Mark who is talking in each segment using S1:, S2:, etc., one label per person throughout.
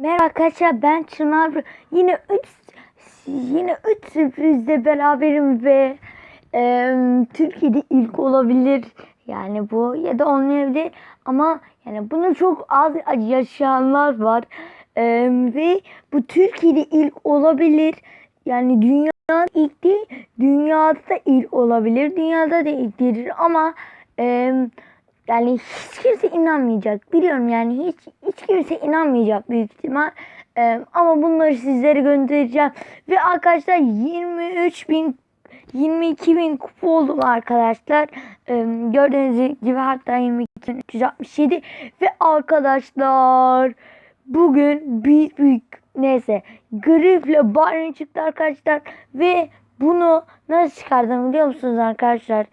S1: Merhaba arkadaşlar ben Çınar. Yine 3 yine 3 sürprizle beraberim ve e, Türkiye'de ilk olabilir. Yani bu ya da olmayabilir ama yani bunu çok az yaşayanlar var. E, ve bu Türkiye'de ilk olabilir. Yani dünya ilk değil, dünyada da ilk olabilir. Dünyada da ilk değildir ama e, yani hiç kimse inanmayacak. Biliyorum yani hiç hiç kimse inanmayacak büyük ihtimal. Ee, ama bunları sizlere göndereceğim. Ve arkadaşlar 23 bin 22 bin kupa oldum arkadaşlar. Ee, gördüğünüz gibi hatta 22.367 ve arkadaşlar bugün büyük büyük neyse grifle Bayern çıktı arkadaşlar ve bunu nasıl çıkardım biliyor musunuz arkadaşlar?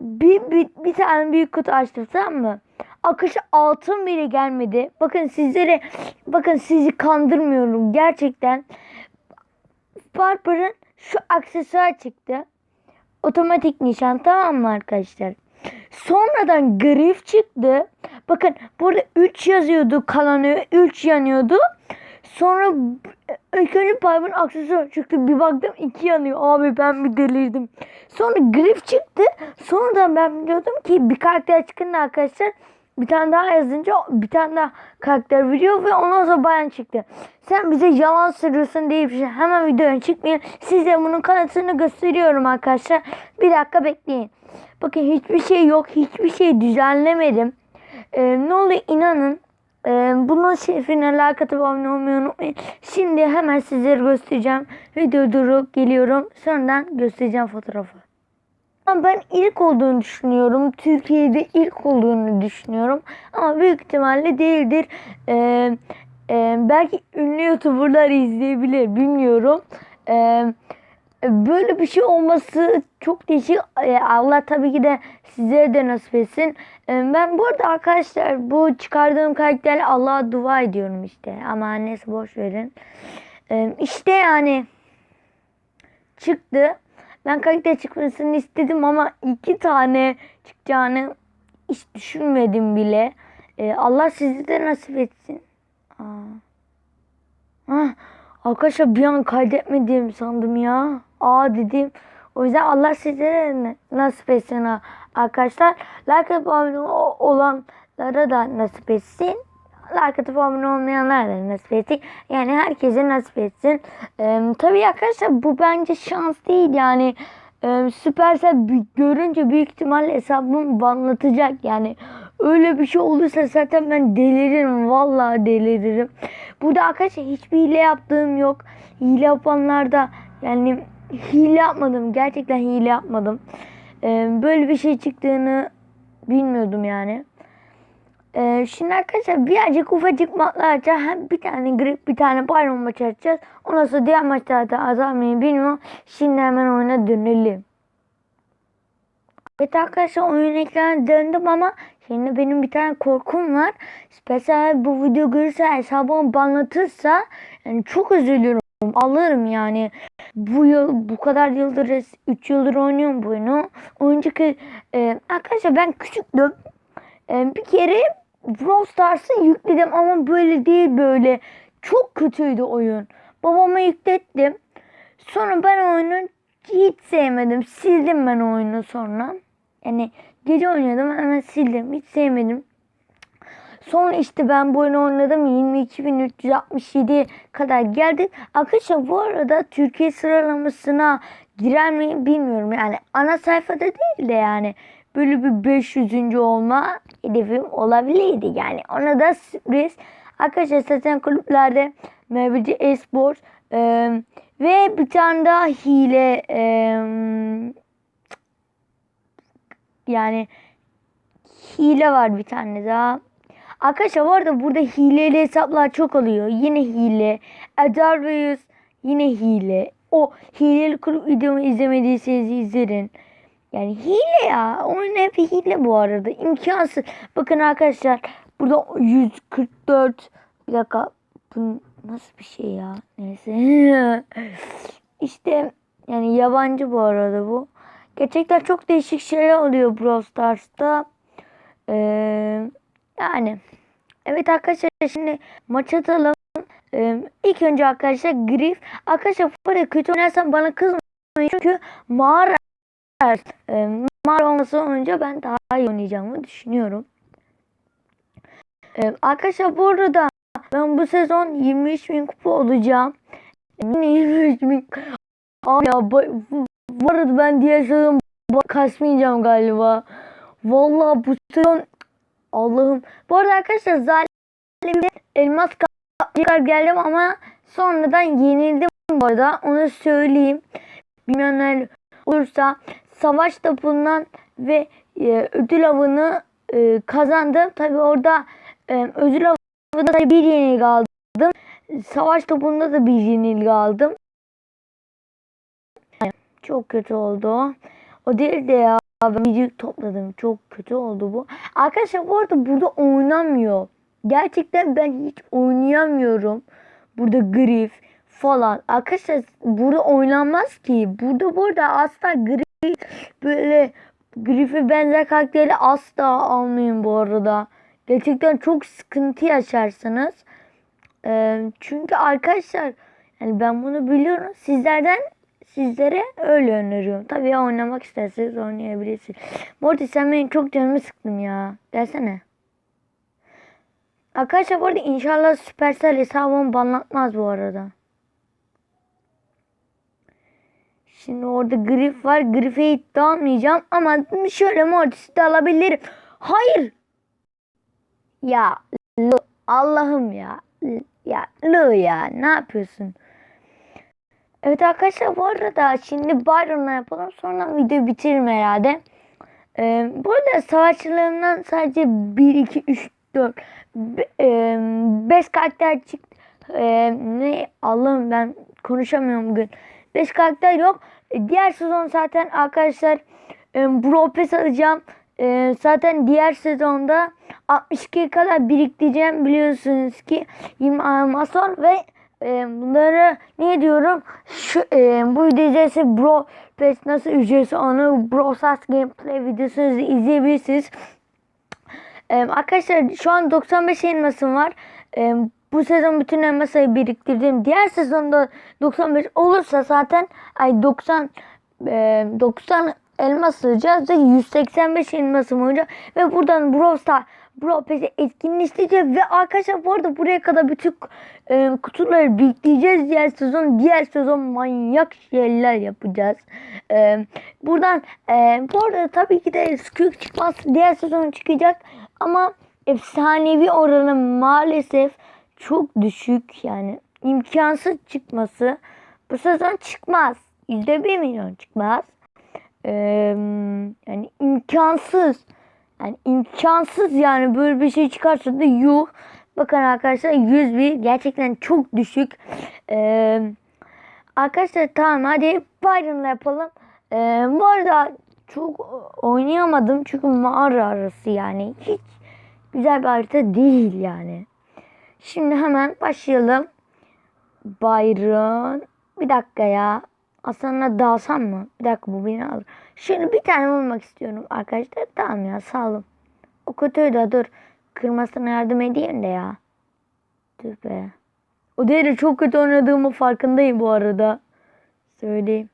S1: Bir, bir, bir tane büyük kutu açtım tamam mı? Akışı altın bile gelmedi. Bakın sizlere bakın sizi kandırmıyorum gerçekten. Barbar'ın şu aksesuar çıktı. Otomatik nişan tamam mı arkadaşlar? Sonradan grif çıktı. Bakın burada 3 yazıyordu kalanı 3 yanıyordu. Sonra ilk önce aksesuarı çıktı. Bir baktım 2 yanıyor. Abi ben bir delirdim. Sonra grif çıktı. Sonradan ben biliyordum ki bir karakter çıkınca arkadaşlar bir tane daha yazınca bir tane daha karakter veriyor ve ondan sonra bayan çıktı. Sen bize yalan söylüyorsun bir şey. Hemen videoya çıkmayın. Size bunun kanıtını gösteriyorum arkadaşlar. Bir dakika bekleyin. Bakın hiçbir şey yok. Hiçbir şey düzenlemedim. Ee, ne oluyor inanın. Ee, bunun şerefine like atıp abone olmayı unutmayın. Şimdi hemen sizlere göstereceğim. Video durup geliyorum. Sonradan göstereceğim fotoğrafı. Ben ilk olduğunu düşünüyorum. Türkiye'de ilk olduğunu düşünüyorum. Ama büyük ihtimalle değildir. Ee, e, belki ünlü youtuberlar izleyebilir. Bilmiyorum. Ee, böyle bir şey olması çok değişik. Ee, Allah tabii ki de size de nasip etsin. Ee, ben bu arada arkadaşlar bu çıkardığım karakterle Allah'a dua ediyorum işte. Ama neyse boş verin. İşte yani çıktı. Ben karakter çıkmasını istedim ama iki tane çıkacağını hiç düşünmedim bile. Allah sizi de nasip etsin. Aa. Hah, arkadaşlar bir an kaydetmediğimi sandım ya. Aa dedim. O yüzden Allah size de nasip etsin arkadaşlar. Like atıp abone olanlara da nasip etsin. Like atıp abone olmayanlara da nasip etsin. Yani herkese nasip etsin. Ee, tabii arkadaşlar bu bence şans değil yani. Ee, Süpersel bü- görünce büyük ihtimalle hesabımı banlatacak yani. Öyle bir şey olursa zaten ben deliririm. Vallahi deliririm. Burada arkadaşlar hiçbir hile yaptığım yok. Hile yapanlar da yani hile yapmadım. Gerçekten hile yapmadım. Ee, böyle bir şey çıktığını bilmiyordum yani. Ee, şimdi arkadaşlar birazcık ufacık matlar açacağız. Hem bir tane grip bir tane bayram maçı açacağız. Ondan sonra diğer maçlarda azalmayı bilmiyorum. Şimdi hemen oyuna dönelim. Evet arkadaşlar oyun ekranı döndüm ama şimdi benim bir tane korkum var. Mesela bu video görürse hesabımı banlatırsa yani çok üzülürüm. Alırım yani. Bu yıl bu kadar yıldır 3 yıldır oynuyorum bu oyunu. Önceki e, arkadaşlar ben küçüktüm. E, bir kere Brawl Stars'ı yükledim ama böyle değil böyle. Çok kötüydü oyun. Babama yüklettim. Sonra ben oyunu hiç sevmedim. Sildim ben oyunu sonra. Yani gece oynadım hemen sildim. Hiç sevmedim. Sonra işte ben bu oyunu oynadım. 22.367 kadar geldik. Arkadaşlar bu arada Türkiye sıralamasına girer mi bilmiyorum. Yani ana sayfada değil de yani böyle bir 500. olma hedefim olabilirdi. Yani ona da sürpriz. Arkadaşlar zaten kulüplerde MBC Esports e, ve bir tane daha hile e, yani hile var bir tane daha. Arkadaşlar bu arada burada hileli hesaplar çok oluyor. Yine hile. Adarveus yine hile. O hileli kulüp videomu izlemediyseniz izleyin. Yani hile ya. Oyun hep hile bu arada. İmkansız. Bakın arkadaşlar burada 144 bir dakika bu nasıl bir şey ya? Neyse. işte yani yabancı bu arada bu. Gerçekten çok değişik şeyler oluyor Brawl Stars'ta. Ee, yani evet arkadaşlar şimdi maç atalım. Ee, ilk önce arkadaşlar Griff. Arkadaşlar böyle kötü oynarsam bana kızmayın. Çünkü mağara e, mağara olması olunca ben daha iyi oynayacağımı düşünüyorum. Ee, arkadaşlar bu ben bu sezon 23 bin kupa olacağım. Yine 23 bin. Abi ya bu, arada ben diğer sezon kasmayacağım galiba. Vallahi bu sezon Allah'ım. Bu arada arkadaşlar zaten elmas tekrar geldim ama sonradan yenildim bu arada. Onu söyleyeyim. Bilmeyenler olursa savaş topundan ve e, ödül avını e, kazandım. Tabi orada e, ödül avında da bir yenilgi aldım. Savaş topunda da bir yenilgi aldım. Çok kötü oldu o. O değil de ya ben bir topladım. Çok kötü oldu bu. Arkadaşlar bu arada burada oynamıyor. Gerçekten ben hiç oynayamıyorum. Burada grif falan. Arkadaşlar burada oynanmaz ki. Burada burada asla grif böyle grife benzer karakteri asla almayın bu arada. Gerçekten çok sıkıntı yaşarsınız. Ee, çünkü arkadaşlar yani ben bunu biliyorum. Sizlerden sizlere öyle öneriyorum. Tabii oynamak isterseniz oynayabilirsiniz. Morty sen benim çok canımı sıktın ya. Gelsene. Arkadaşlar bu arada inşallah Supercell hesabımı banlatmaz bu arada. Şimdi orada grif var. Grife hiç dalmayacağım ama şöyle Mortis'i de alabilirim. Hayır. Ya Allah'ım ya. Ya Lu ya ne yapıyorsun? Evet arkadaşlar bu arada şimdi Byron'la yapalım sonra video bitiririm herhalde. Ee, bu arada savaşçılarımdan sadece 1, 2, 3, 4, 5 karakter çıktı. Ee, ne Allah'ım ben konuşamıyorum bugün. 5 karakter yok. Ee, Diğer sezon zaten arkadaşlar e, Bro alacağım. Ee, zaten diğer sezonda 62 kadar biriktireceğim biliyorsunuz ki 20 animasyon ve e, bunları ne diyorum şu e, bu videoda ise Bro Pass nasıl ücretsiz onu Bro Stars gameplay videosunu izleyebilirsiniz. Ee, arkadaşlar şu an 95 elmasım var. Ee, bu sezon bütün elmasayı biriktirdim. Diğer sezonda 95 olursa zaten ay 90 e, 90 elmas sığacağız ve 185 elmasım olacak ve buradan Brawl Star Brawl Pass'i etkinleştireceğiz ve arkadaşlar bu arada buraya kadar bütün e, kutuları biriktireceğiz diğer sezon diğer sezon manyak şeyler yapacağız. E, buradan e, bu arada tabii ki de Squeak çıkmaz diğer sezon çıkacak. Ama efsanevi oranı maalesef çok düşük yani. İmkansız çıkması bu sezon çıkmaz. Yüzde bir milyon çıkmaz. Ee, yani imkansız yani imkansız yani böyle bir şey çıkarsa da yuh bakın arkadaşlar 101 gerçekten çok düşük ee, arkadaşlar tamam hadi Byron'la yapalım ee, bu arada çok oynayamadım çünkü mağara arası yani hiç güzel bir harita değil yani. Şimdi hemen başlayalım. Byron. Bir dakika ya. Aslında dalsam mı? Bir dakika bu beni alır. Şöyle bir tane vurmak istiyorum arkadaşlar. Tamam ya sağ O kötüydü dur. Kırmasına yardım edeyim de ya. Dur be. O değil çok kötü oynadığımı farkındayım bu arada. Söyleyeyim.